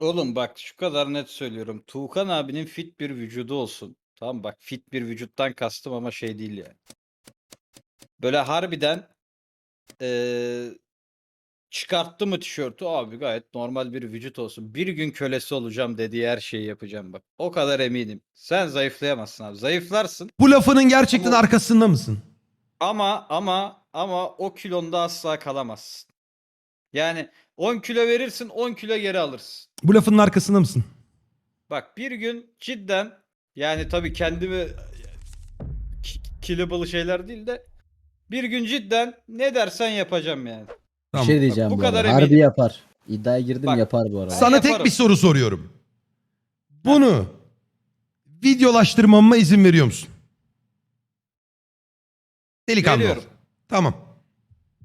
Oğlum bak şu kadar net söylüyorum. Tuğkan abinin fit bir vücudu olsun. Tamam bak fit bir vücuttan kastım ama şey değil yani. Böyle harbiden eee çıkarttı mı tişörtü abi gayet normal bir vücut olsun. Bir gün kölesi olacağım dediği her şeyi yapacağım bak. O kadar eminim. Sen zayıflayamazsın abi. Zayıflarsın Bu lafının gerçekten Ama- arkasında mısın? ama ama ama o kilonda asla kalamazsın. Yani 10 kilo verirsin 10 kilo geri alırsın. Bu lafının arkasında mısın? Bak bir gün cidden yani tabii kendimi ki- killable şeyler değil de bir gün cidden ne dersen yapacağım yani. Bir Tamam. şey diyeceğim bu bu, kadar arada. Harbi yapar. İddiaya girdim Bak, yapar bu arada. Sana tek yaparım. bir soru soruyorum. Bunu videolaştırmama izin veriyor musun? Delikanlı ol. Veriyorum. Tamam.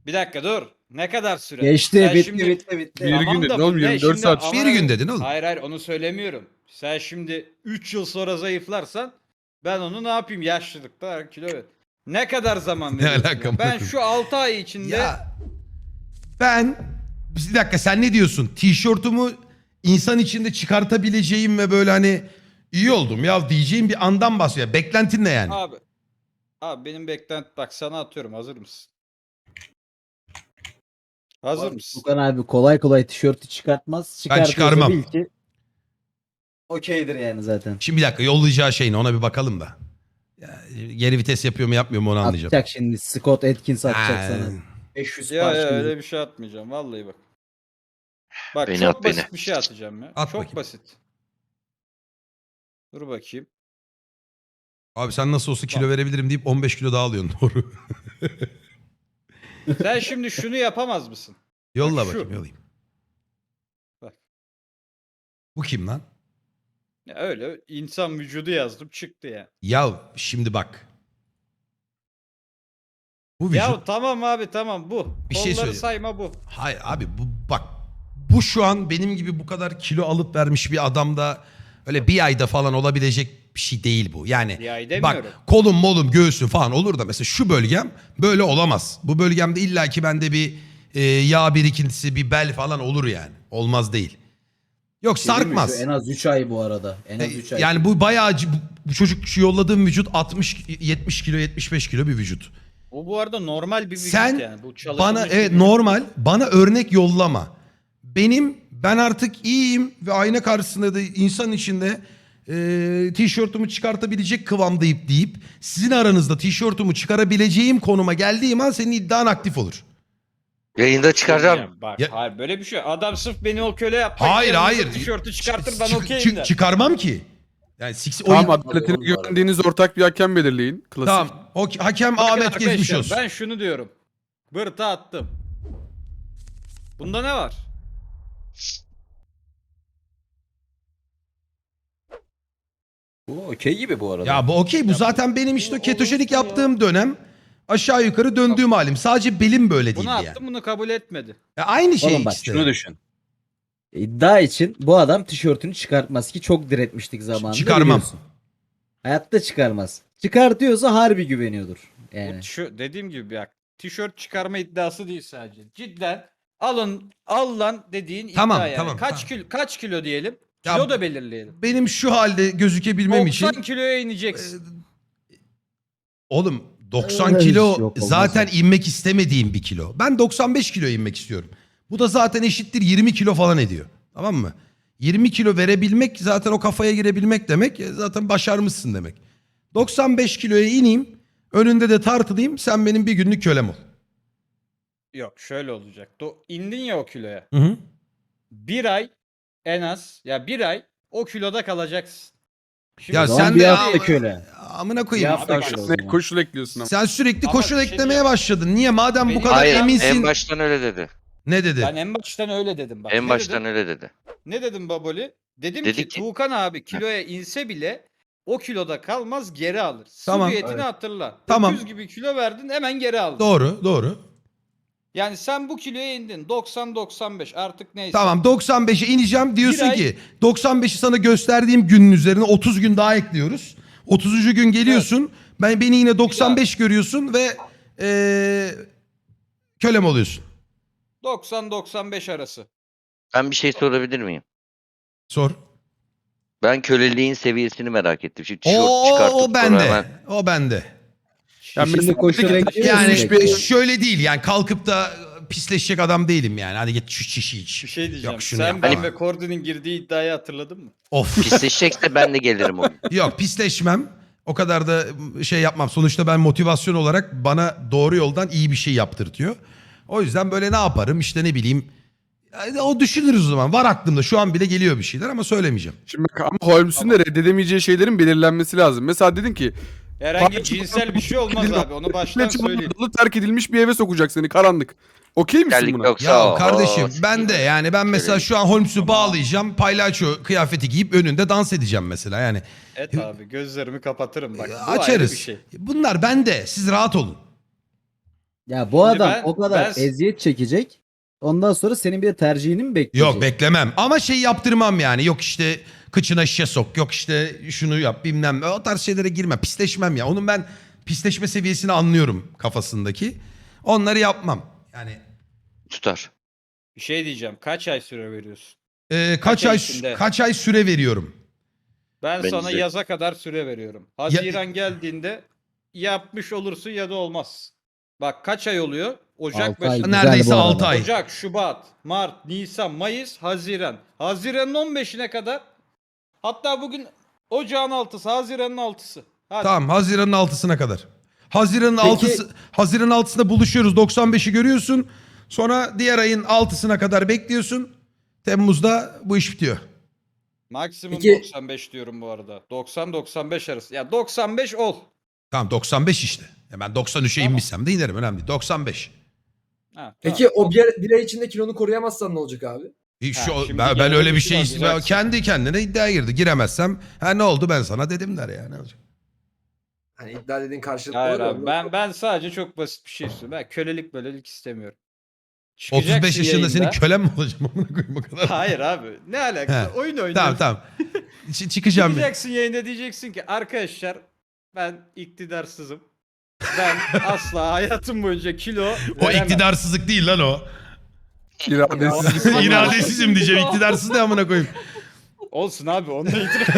Bir dakika dur. Ne kadar süre? Geçti Sen bitti şimdi- bitti bitti. Bir Tamam gün da dedin bu oğlum, ne 24 şimdi saat. ama- Bir gün dedin oğlum. Hayır hayır onu söylemiyorum. Sen şimdi 3 yıl sonra zayıflarsan ben onu ne yapayım yaşlılıkta kilo ver. Ne kadar zaman Ne veriyorsun? alaka ya? Ben şu 6 ay içinde Ya ben bir dakika sen ne diyorsun? Tişörtümü insan içinde çıkartabileceğim ve böyle hani iyi oldum ya diyeceğim bir andan bahsediyor. Beklentin ne yani? abi abi benim beklent bak sana atıyorum hazır mısın? Hazır mısın? Tukan abi kolay kolay tişörtü çıkartmaz. Çıkartıyorsa çıkarmam. Bil ki okeydir yani zaten. Şimdi bir dakika yollayacağı şey ne ona bir bakalım da. Ya, geri vites yapıyor mu yapmıyor mu onu anlayacağım. Atacak şimdi Scott Atkins atacak Ha. sana. 500 Ya, ya parça. öyle bir şey atmayacağım vallahi bak. Bak Beni çok at, basit beni. bir şey atacağım ya. At çok bakayım. basit. Dur bakayım. Abi sen nasıl olsa kilo Bak. verebilirim deyip 15 kilo daha alıyorsun doğru. Sen şimdi şunu yapamaz mısın? Yolla Bak şu. bakayım yollayayım. Bak. Bu kim lan? Ya öyle insan vücudu yazdım çıktı ya. Ya şimdi bak. Bu vücut. Ya tamam abi tamam bu. Bir şey Kolları söyleyeyim. sayma bu. Hayır abi bu bak. Bu şu an benim gibi bu kadar kilo alıp vermiş bir adamda öyle bir ayda falan olabilecek bir şey değil bu. Yani Bir ay bak demiyorum. kolum molum göğsüm falan olur da mesela şu bölgem böyle olamaz. Bu bölgemde illaki bende bir e, yağ birikintisi bir bel falan olur yani. Olmaz değil. Yok Şey değil mi? sarkmaz. En az 3 ay bu arada. En az 3 ay. Yani bu bayağı acı- bu, bu çocuk şu yolladığım vücut 60 70 kilo 75 kilo bir vücut. O bu arada normal bir vücut Sen yani. Bu bana bir evet vücut. normal bana örnek yollama. Benim ben artık iyiyim ve ayna karşısında da insan içinde e, tişörtümü çıkartabilecek kıvamdayım deyip sizin aranızda tişörtümü çıkarabileceğim konuma geldiğim an senin iddian aktif olur. Yayında çıkaracağım. Bak Ya- hayır böyle bir şey. Adam sırf beni o köle yapmak Hayır, hayır. Tişörtü çıkartır ben Çık- okeyim çık- der. çıkarmam ki. Yani six, o Tamam adaletine güvendiğiniz ortak bir hakem belirleyin. Klasik. tamam. O, hakem Bakın Ahmet geçmiş olsun. Ben şunu diyorum. Bırta attım. Bunda ne var? Bu okey gibi bu arada. Ya bu okey bu zaten benim işte bu ketojenik yaptığım dönem aşağı yukarı döndüğüm halim. Sadece belim böyle değildi Bunu yani. attım bunu kabul etmedi. Ya aynı şey Oğlum bak işte. şunu düşün. İddia için bu adam tişörtünü çıkartmaz ki çok diretmiştik zamanında Çıkarmam. biliyorsun. Hayatta çıkarmaz. Çıkartıyorsa harbi güveniyordur. Bu Yani. tişö- dediğim gibi bak tişört çıkarma iddiası değil sadece. Cidden alın al lan dediğin Tamam, iddia yani. tamam, kaç tamam. kilo kaç kilo diyelim? Ya Kilo da belirleyelim. Benim şu halde gözükebilmem 90 için kiloya ineceksin. oğlum 90 Öyle kilo şey yok, olmaz zaten inmek istemediğim bir kilo. Ben 95 kilo inmek istiyorum. Bu da zaten eşittir 20 kilo falan ediyor. Tamam mı? 20 kilo verebilmek zaten o kafaya girebilmek demek. e, Zaten başarmışsın demek. 95 kiloya ineyim. Önünde de tartılayım. Sen benim bir günlük kölem ol. Yok şöyle olacak. Do indin ya o kiloya. Hı hı. Bir ay en az ya bir ay o kiloda kalacaksın. Şimdi Ya sen bir de hafta am- köle. amına koyayım. Bir hafta Abi, köle o Ne zaman. koşul ekliyorsun ama. Sen sürekli Ama koşul bir şey eklemeye başladın. Niye? Madem bu Benim- kadar Hayır eminsin. en baştan öyle dedi. Ne dedi? ben en baştan öyle dedim bak. En Ne baştan dedim? öyle dedi. Ne dedim Baboli? Dedim Dedi ki, ki- Tuğkan abi kiloya inse bile o kiloda kalmaz geri alır. Tamam. Su diyetini Evet. hatırla. Tamam. 900 gibi kilo verdin hemen geri aldın. Doğru, doğru. Yani sen bu kiloya indin. 90-95 artık neyse. Tamam 95'e ineceğim diyorsun Bir ay- ki 95'i sana gösterdiğim günün üzerine 30 gün daha ekliyoruz. 30. gün geliyorsun. Ben beni yine 95 görüyorsun ve eee kölem oluyorsun. 90-95 arası. Ben bir şey sorabilir miyim? Sor. Ben köleliğin seviyesini merak ettim. Şimdi tişört O, çıkartıp o sonra bende. hemen O bende. Ya Şimdi renkli Yani bir- şöyle değil yani kalkıp da pisleşecek adam değilim yani. Hadi git şu şişi iç. Bir şey diyeceğim. Yok şunu Sen yapma. ben ve Kordi'nin girdiği iddiayı hatırladın mı? Of. pisleşecekse ben de gelirim onun. Yok pisleşmem. O kadar da şey yapmam. Sonuçta ben motivasyon olarak bana doğru yoldan iyi bir şey yaptırtıyor. O yüzden böyle ne yaparım işte ne bileyim. Yani o düşünürüz o zaman. Var aklımda şu an bile geliyor bir şeyler ama söylemeyeceğim. Şimdi bak ama Holmes'un da reddedemeyeceği şeylerin belirlenmesi lazım. Mesela dedin ki Herhangi cinsel bir şey olmaz abi. Onu baştan ne söyleyeyim. çamaşırlı terk edilmiş bir eve sokacak seni karanlık. Okey misin Terlik buna? yoksa Ya o- kardeşim o- ben de yani ben mesela şu an Holmes'u bağlayacağım. Paylaço kıyafeti giyip önünde dans edeceğim mesela yani. Et abi gözlerimi kapatırım bak. Bu ayrı Açarız. bir şey. Bunlar bende. Siz rahat olun. Ya bu Şimdi adam ben- o kadar ben- eziyet çekecek. Ondan sonra senin bir de tercihini mi bekleyecek? Yok beklemem. Ama şey yaptırmam yani. Yok işte kıçına şişe sok. Yok işte şunu yap bilmem. ne. O tarz şeylere girme. Pisleşmem ya. Onun ben pisleşme seviyesini anlıyorum kafasındaki. Onları yapmam. Yani Tutar. Bir şey diyeceğim. Kaç ay süre veriyorsun? e, kaç Kaç ay ay içinde? kaç ay süre veriyorum. Ben Ben sana de- yaza kadar süre veriyorum. Haziran geldiğinde yapmış olursun ya da olmaz. Bak kaç ay oluyor? Ocak Altı ay. başı. Güzel Neredeyse bu arada. 6 ay. Ocak, Şubat, Mart, Nisan, Mayıs, Haziran. Haziran'ın 15'ine kadar hatta bugün Ocağın 6'sı, Haziran'ın 6'sı. Hadi. Tamam Haziran'ın 6'sına kadar. Haziran'ın Peki- 6'sı Haziran'ın 6'sında buluşuyoruz. 95'i görüyorsun. Sonra diğer ayın 6'sına kadar bekliyorsun. Temmuz'da bu iş bitiyor. Maksimum Peki- 95 diyorum bu arada. 90-95 arası. Ya 95 ol. Tamam 95 işte. Ya ben 93'e Tamam. inmişsem de inerim önemli değil. 95. Ha, Peki o bir, bir ay içinde kilonu koruyamazsan ne olacak abi? Ha, şu- şimdi ben, ben öyle bir şey alacaksın. ben kendi kendine iddiaya girdi. Giremezsem ha ne oldu ben sana dedim der ya. Ne olacak? Hani iddia dediğin karşılıklı Hayır abi ben ben sadece çok basit bir şey istiyorum. Ben kölelik bölelik istemiyorum. 35 Çıkacaksın yaşında senin yayında. kölen mi olacağım? Amına koyayım o kadar. Hayır abi. Ne alakası? He. Oyun oynuyoruz. tamam tamam. Ç- çıkacağım. ben. Çıkacaksın yayında diyeceksin ki arkadaşlar ben iktidarsızım. Ben asla hayatım boyunca kilo O veremem. iktidarsızlık değil lan o. İradesiz. İradesizim diyeceğim. İktidarsız ne amına koyayım. Olsun abi onunla itiraf.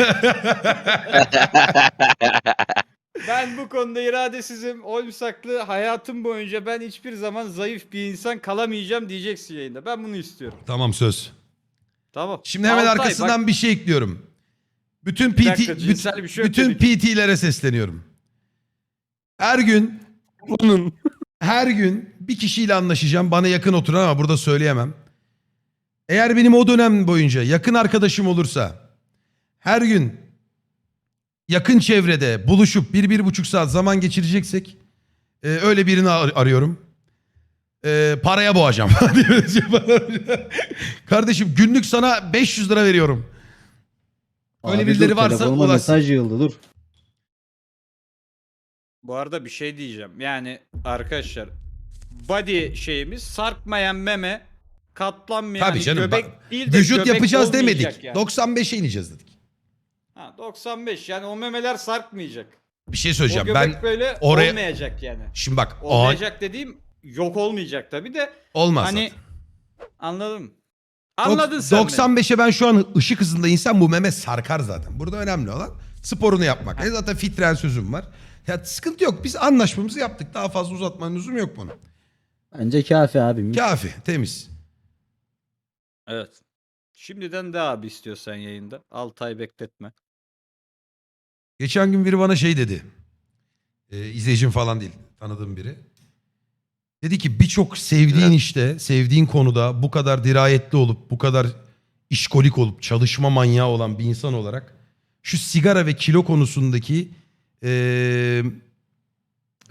ben bu konuda iradesizim. Olmsaklı hayatım boyunca ben hiçbir zaman zayıf bir insan kalamayacağım diyeceksin yayında. Ben bunu istiyorum. Tamam söz. Tamam. Şimdi hemen Altay, arkasından bak, bir şey ekliyorum. Bütün Bir dakika, PT cinsel bir şey yok bütün dedik. PT'lere sesleniyorum. Her gün Bunun. her gün bir kişiyle anlaşacağım. Bana yakın oturan ama burada söyleyemem. Eğer benim o dönem boyunca yakın arkadaşım olursa her gün yakın çevrede buluşup bir, bir buçuk saat zaman geçireceksek e, öyle birini ar- arıyorum. E, paraya boğacağım. Kardeşim günlük sana 500 lira veriyorum. Öyle Abi birileri dur, varsa telefonuma ulaşsın. mesaj yığıldı dur. Bu arada bir şey diyeceğim. Yani arkadaşlar body şeyimiz sarkmayan meme katlanmayan Tabii hani canım, göbek bak, değil de Vücut göbek yapacağız olmayacak demedik. Yani. 95'e ineceğiz dedik. Ha, 95 yani o memeler sarkmayacak. Bir şey O söyleyeceğim. göbek Ben böyle oraya- olmayacak yani. şimdi bak o Olmayacak dediğim yok olmayacak tabi de olmaz. hani zaten. anladım. Dok- Anladın sen beni. 95'e ben şu an ışık hızında insan bu meme sarkar zaten. Burada önemli olan sporunu yapmak. E zaten fitren sözüm var. Ya sıkıntı yok. Biz anlaşmamızı yaptık. Daha fazla uzatmanın lüzum yok bunu. Bence kafi abim. Kafi, temiz. Evet. Şimdiden de abi istiyorsan yayında. 6 ay bekletme. Geçen gün biri bana şey dedi. Ee, izleyicim falan değil. Tanıdığım biri. Dedi ki birçok sevdiğin Evet. işte, sevdiğin konuda bu kadar dirayetli olup, bu kadar işkolik olup, çalışma manyağı olan bir insan olarak şu sigara ve kilo konusundaki eee,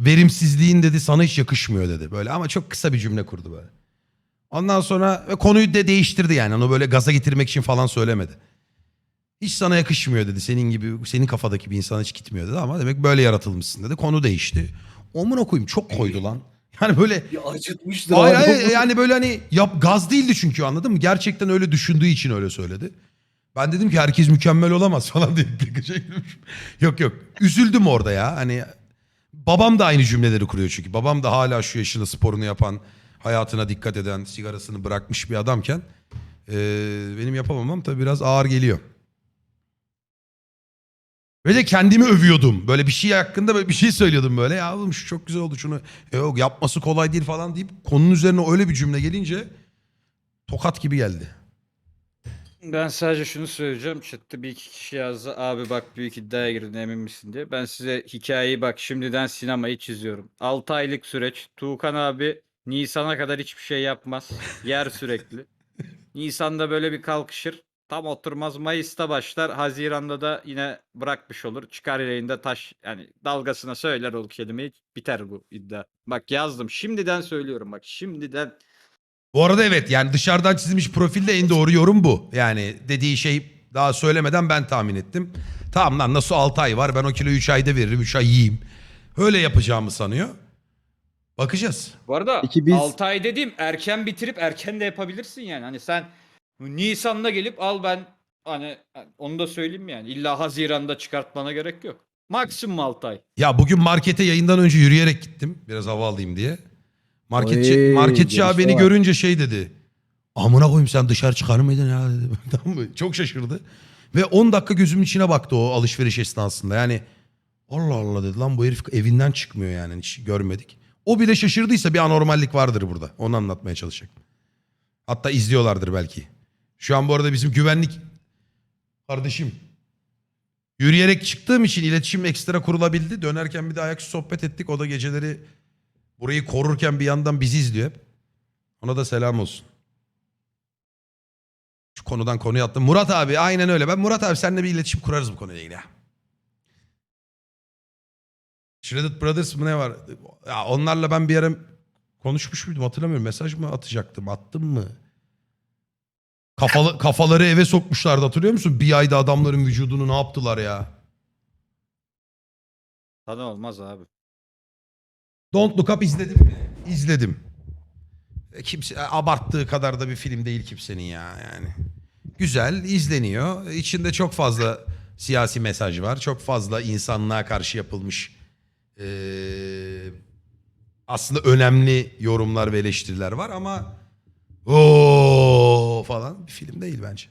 verimsizliğin dedi sana hiç yakışmıyor dedi. Böyle ama çok kısa bir cümle kurdu böyle. Ondan sonra ve konuyu da değiştirdi yani. Onu böyle gaza getirmek için falan söylemedi. Hiç sana yakışmıyor dedi. Senin gibi, senin kafadaki bir insana hiç gitmiyor dedi ama demek böyle yaratılmışsın dedi. Konu değişti. Omuna koyayım çok koydu lan. Yani böyle Bir acıtmıştır Hayır, abi. hayır yani böyle hani yap gaz değildi çünkü anladın mı? Gerçekten öyle düşündüğü için öyle söyledi. Ben dedim ki herkes mükemmel olamaz falan diye şey girmişim. yok yok. Üzüldüm orada ya. Hani babam da aynı cümleleri kuruyor çünkü. Babam da hala şu yaşında sporunu yapan, hayatına dikkat eden, sigarasını bırakmış bir adamken Ee, benim yapamamam tabii biraz ağır geliyor. Ve de kendimi övüyordum. Böyle bir şey hakkında böyle bir şey söylüyordum böyle. Ya oğlum şu çok güzel oldu şunu. "E, Yok yapması kolay değil falan deyip konunun üzerine öyle bir cümle gelince tokat gibi geldi. Ben sadece şunu söyleyeceğim. Chatte bir iki kişi yazdı. Abi bak büyük iddiaya girdin emin misin diye. Ben size hikayeyi bak şimdiden sinemayı çiziyorum. 6 aylık süreç. Tuğkan abi Nisan'a kadar hiçbir şey yapmaz. Yer sürekli. Nisan'da böyle bir kalkışır. Tam oturmaz. Mayıs'ta başlar. Haziran'da da yine bırakmış olur. Çıkar yayında taş yani dalgasına söyler o kelimeyi. Biter bu iddia. Bak yazdım. Şimdiden söylüyorum bak. Şimdiden Bu arada evet yani dışarıdan çizilmiş profilde en doğru yorum bu. Yani dediği şey daha söylemeden ben tahmin ettim. Tamam lan nasıl 6 ay var ben o kiloyu 3 ayda veririm 3 ay yiyeyim. Öyle yapacağımı sanıyor. Bakacağız. Bu arada biz- 6 ay dediğim erken bitirip erken de yapabilirsin yani. Hani sen Nisan'da gelip al ben hani onu da söyleyeyim yani. İlla Haziran'da çıkartmana gerek yok. Maksimum 6 ay. Ya bugün markete yayından önce yürüyerek gittim. Biraz hava alayım diye. Marketçi, Oy, marketçi abi beni var. görünce şey dedi. Amına koyayım sen dışarı çıkar mıydın ya dedi. tamam mı? Çok şaşırdı. Ve 10 dakika gözümün içine baktı o alışveriş esnasında. Yani Allah Allah dedi lan bu herif evinden çıkmıyor yani hiç görmedik. O bile şaşırdıysa bir anormallik vardır burada. Onu anlatmaya çalışacak. Hatta izliyorlardır belki. Şu an bu arada bizim güvenlik kardeşim Yürüyerek çıktığım için iletişim ekstra kurulabildi. Dönerken bir de ayaküstü sohbet ettik. O da geceleri burayı korurken bir yandan bizi izliyor hep. Ona da selam olsun. Şu konudan konuya attım. Murat abi aynen öyle. Ben Murat abi seninle bir iletişim kurarız bu konuyla ilgili. Shredded Brothers mı ne var? Ya onlarla ben bir ara konuşmuş muydum hatırlamıyorum. Mesaj mı atacaktım? Attım mı? Kafalı, kafaları eve sokmuşlardı hatırlıyor musun? Bir ayda adamların vücudunu ne yaptılar ya? Sana olmaz abi. Don't Look Up izledim mi? İzledim. E, Kimse abarttığı kadar da bir film değil kimsenin ya yani. Güzel izleniyor. İçinde çok fazla siyasi mesaj var. Çok fazla insanlığa karşı yapılmış eee, aslında önemli yorumlar ve eleştiriler var ama o falan bir film değil bence.